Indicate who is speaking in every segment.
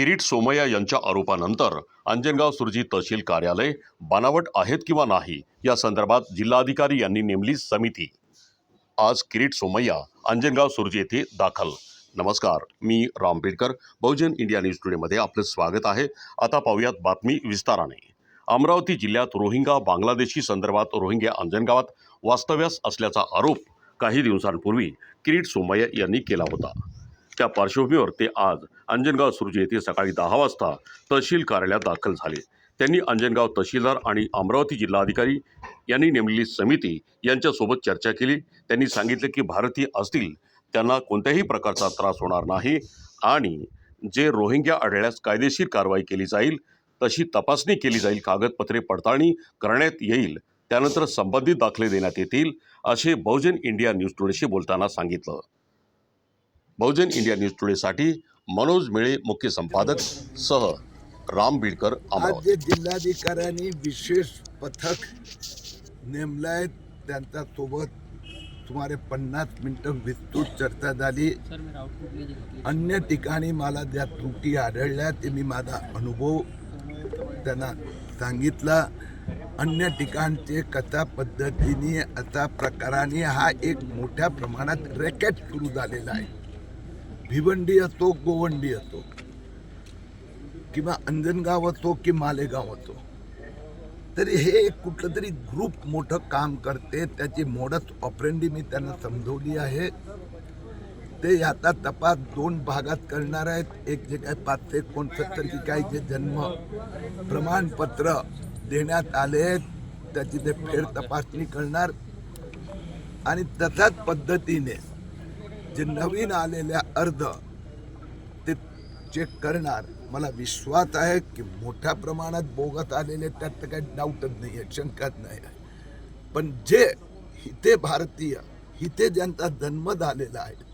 Speaker 1: किरीट सोमय्या यांच्या आरोपानंतर अंजनगाव सुरजी तहसील कार्यालय बनावट आहेत किंवा नाही या संदर्भात जिल्हाधिकारी यांनी नेमली समिती. आज किरीट सोमय्या अंजनगाव सुरजी येथे दाखल. नमस्कार मी राम पेडकर बहुजन इंडिया न्यूज टुडेमध्ये आपलं स्वागत आहे. आता पाहूयात बातमी विस्ताराने. अमरावती जिल्ह्यात रोहिंगा बांगलादेशी संदर्भात रोहिंग्या अंजनगावात वास्तव्यास असल्याचा आरोप काही दिवसांपूर्वी किरीट सोमय्या यांनी केला होता. त्या पार्श्वभूमीवर ते आज अंजनगाव सुरजी येथे सकाळी दहा वाजता तहसील कार्यालयात दाखल झाले. त्यांनी अंजनगाव तहसीलदार आणि अमरावती जिल्हाधिकारी यांनी नेमलेली समिती यांच्यासोबत चर्चा केली. त्यांनी सांगितले की भारतीय असतील त्यांना कोणत्याही प्रकारचा त्रास होणार नाही आणि जे रोहिंग्या आढळल्यास कायदेशीर कारवाई केली जाईल तशी तपासणी केली जाईल कागदपत्रे पडताळणी करण्यात येईल त्यानंतर संबंधित दाखले देण्यात येतील असे बहुजन इंडिया न्यूज टुडेशी बोलताना सांगितलं. बहुजन इंडिया न्यूज टुडेसाठी मनोज मेळे मुख्य संपादक सह राम बिडकर
Speaker 2: आज
Speaker 1: अमरावती
Speaker 2: जिल्हाधिकाऱ्यांनी विशेष पथक नेमलंय. त्यांच्यासोबत सुमारे पन्नास मिनटं विस्तृत चर्चा झाली. अन्य ठिकाणी मला ज्या त्रुटी आढळल्या ते मी माझा अनुभव त्यांना सांगितला. अन्य ठिकाणचे कथा पद्धतीने अशा प्रकाराने हा एक मोठ्या प्रमाणात रॅकेट सुरू झालेला आहे. भिवंडी असो गोवंडी असो किंवा अंजनगाव असो की मालेगाव असो तरी हे एक कुठलं तरी ग्रुप मोठं काम करते. त्याची मोडच ऑपरेंडी मी त्यांना समजवली आहे. ते आता तपास दोन भागात करणार आहेत. एक जे काय पाचशे एकोणसत्तर की काय जे जन्म प्रमाणपत्र देण्यात आले आहेत त्याची ते फेर तपासणी करणार. आणि तशाच पद्धतीने जे नवीन आलेल्या अर्ध ते चेक करणार मला विश्वास आहे की मोठ्या प्रमाणात बोगत आलेले त्यात तर काही डाऊटच नाही आहे शंकाच नाही आहे पण जे हिते भारतीय हिते ज्यांचा जन्म झालेला आहे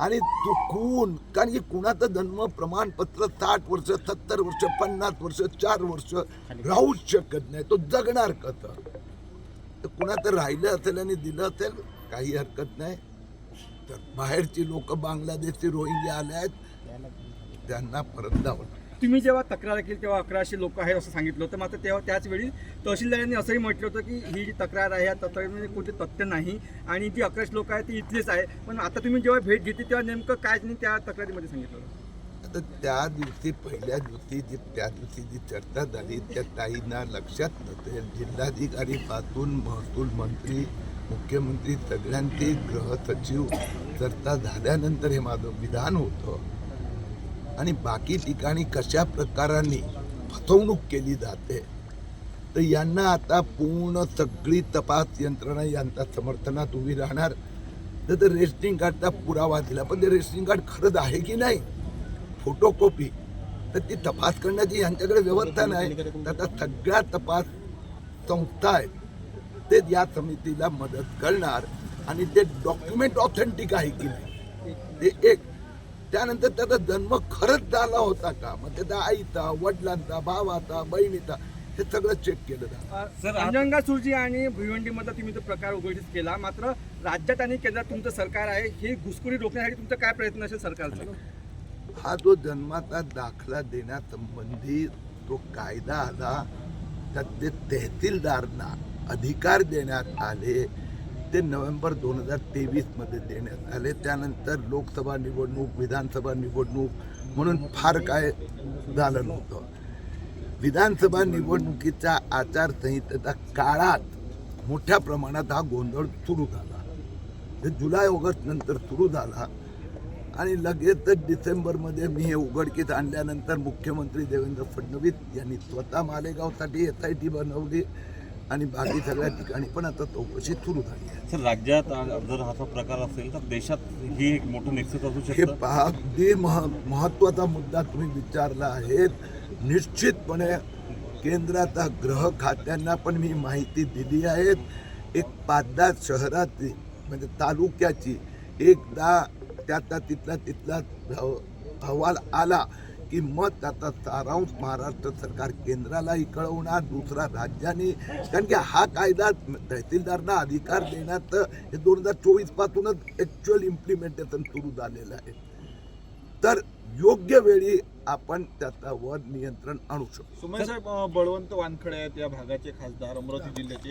Speaker 2: आणि चुकून कारण की कुणाचं जन्म प्रमाणपत्र साठ वर्ष सत्तर वर्ष पन्नास वर्ष चार वर्ष राहूच शकत नाही तो जगणार कसं? तर कुणाचं राहिलं असेल आणि दिलं असेल काही हरकत नाही. तर बाहेरची लोक बांगलादेशची रोहिंग्या आले आहेत त्यांना परत जावं
Speaker 3: तुम्ही जेव्हा तक्रार केली तेव्हा अकराशे लोक आहेत असं सांगितलं होतं. मात्र तेव्हा त्याच वेळी तहसीलदारांनी असंही म्हटलं होतं की ही जी तक्रार आहे या तक्रारीमध्ये कोणते तथ्य नाही आणि जी अकराशे लोक आहेत ती इथलीच आहे. पण आता तुम्ही जेव्हा भेट घेतली तेव्हा नेमकं काय त्यांनी त्या तक्रारीमध्ये सांगितलं होतं?
Speaker 2: आता त्या दिवशी पहिल्या दिवशी जी त्या दिवशी जी चर्चा झाली त्या ताईंना लक्षात नसेल जिल्हाधिकारी पासून महसूल मंत्री मुख्यमंत्री सगळ्यांचे गृह सचिव चर्चा झाल्यानंतर हे माझं विधान होतं. आणि बाकी ठिकाणी कशा प्रकाराने फसवणूक केली जाते तर यांना आता पूर्ण सगळी तपास यंत्रणा यांच्या समर्थनात उभी राहणार. तर ते रेशनिंग कार्डचा पुरावा दिला पण ते रेशनिंग कार्ड खरंच आहे की नाही? फोटोकॉपी. तर ती तपास करण्याची यांच्याकडे व्यवस्था नाही. तर आता सगळ्या तपास संस्था आहेत. ते या समितीला मदत करणार आणि ते डॉक्युमेंट ऑथेंटिक आहे की नाही? ते एक. त्यानंतर त्याचा जन्म खरंच झाला होता का? मग त्याचा आईचा वडिलांचा भावाचा बहिणीचा हे सगळं चेक केलं जातं.
Speaker 3: अंजनगा सुरजी आणि भिवंडीमधला तुम्ही तो प्रकार उघडीस केला. मात्र राज्यात आणि केंद्रात तुमचं सरकार आहे हे घुसखोरी रोखण्यासाठी तुमचा काय प्रयत्न असेल सरकारचा?
Speaker 2: हा जो जन्माचा दाखला देण्यासंबंधी जो कायदा आला त्यात ते तहसीलदारांना अधिकार देण्यात आले. ते नोव्हेंबर दोन हजार तेवीसमध्ये देण्यात आले. त्यानंतर लोकसभा निवडणूक विधानसभा निवडणूक म्हणून फार काय झालं नव्हतं. विधानसभा निवडणुकीच्या आचारसंहितेच्या काळात मोठ्या प्रमाणात हा गोंधळ सुरू झाला. ते जुलै ऑगस्ट नंतर सुरू झाला. आणि लगेचच डिसेंबरमध्ये मी हे उघडकीत आणल्यानंतर मुख्यमंत्री देवेंद्र फडणवीस यांनी स्वतः मालेगावसाठी एस आय टी बनवली. आणि बाकी सगळ्या ठिकाणी. पण आता चौकशी सुरू झाली आहे.
Speaker 4: सर राज्यात जर असा प्रकार असेल तर देशात ही एक मोठं निश्चित असू
Speaker 2: हे
Speaker 4: शकतं?
Speaker 2: पहा अगदी मह महत्त्वाचा मुद्दा तुम्ही विचारला आहे निश्चितपणे केंद्राचा गृह खात्यांना पण मी माहिती दिली आहे एक पाच दहा शहराची म्हणजे तालुक्याची एकदा त्याचा तिथला तिथला अह- अहवाल आला की मग त्याचा सारांश महाराष्ट्र सरकार केंद्रालाही कळवणार दुसरा राज्याने कारण की हा कायदा तहसीलदारांना अधिकार देण्याचं हे दोन हजार चोवीस पासूनच ॲक्च्युअल इम्प्लिमेंटेशन सुरू झालेलं आहे तर योग्य वेळी आपण त्याच्यावर नियंत्रण आणू शकतो
Speaker 5: साहेब बळवंत वानखडे आहेत या भागाचे खासदार अमरावती जिल्ह्याचे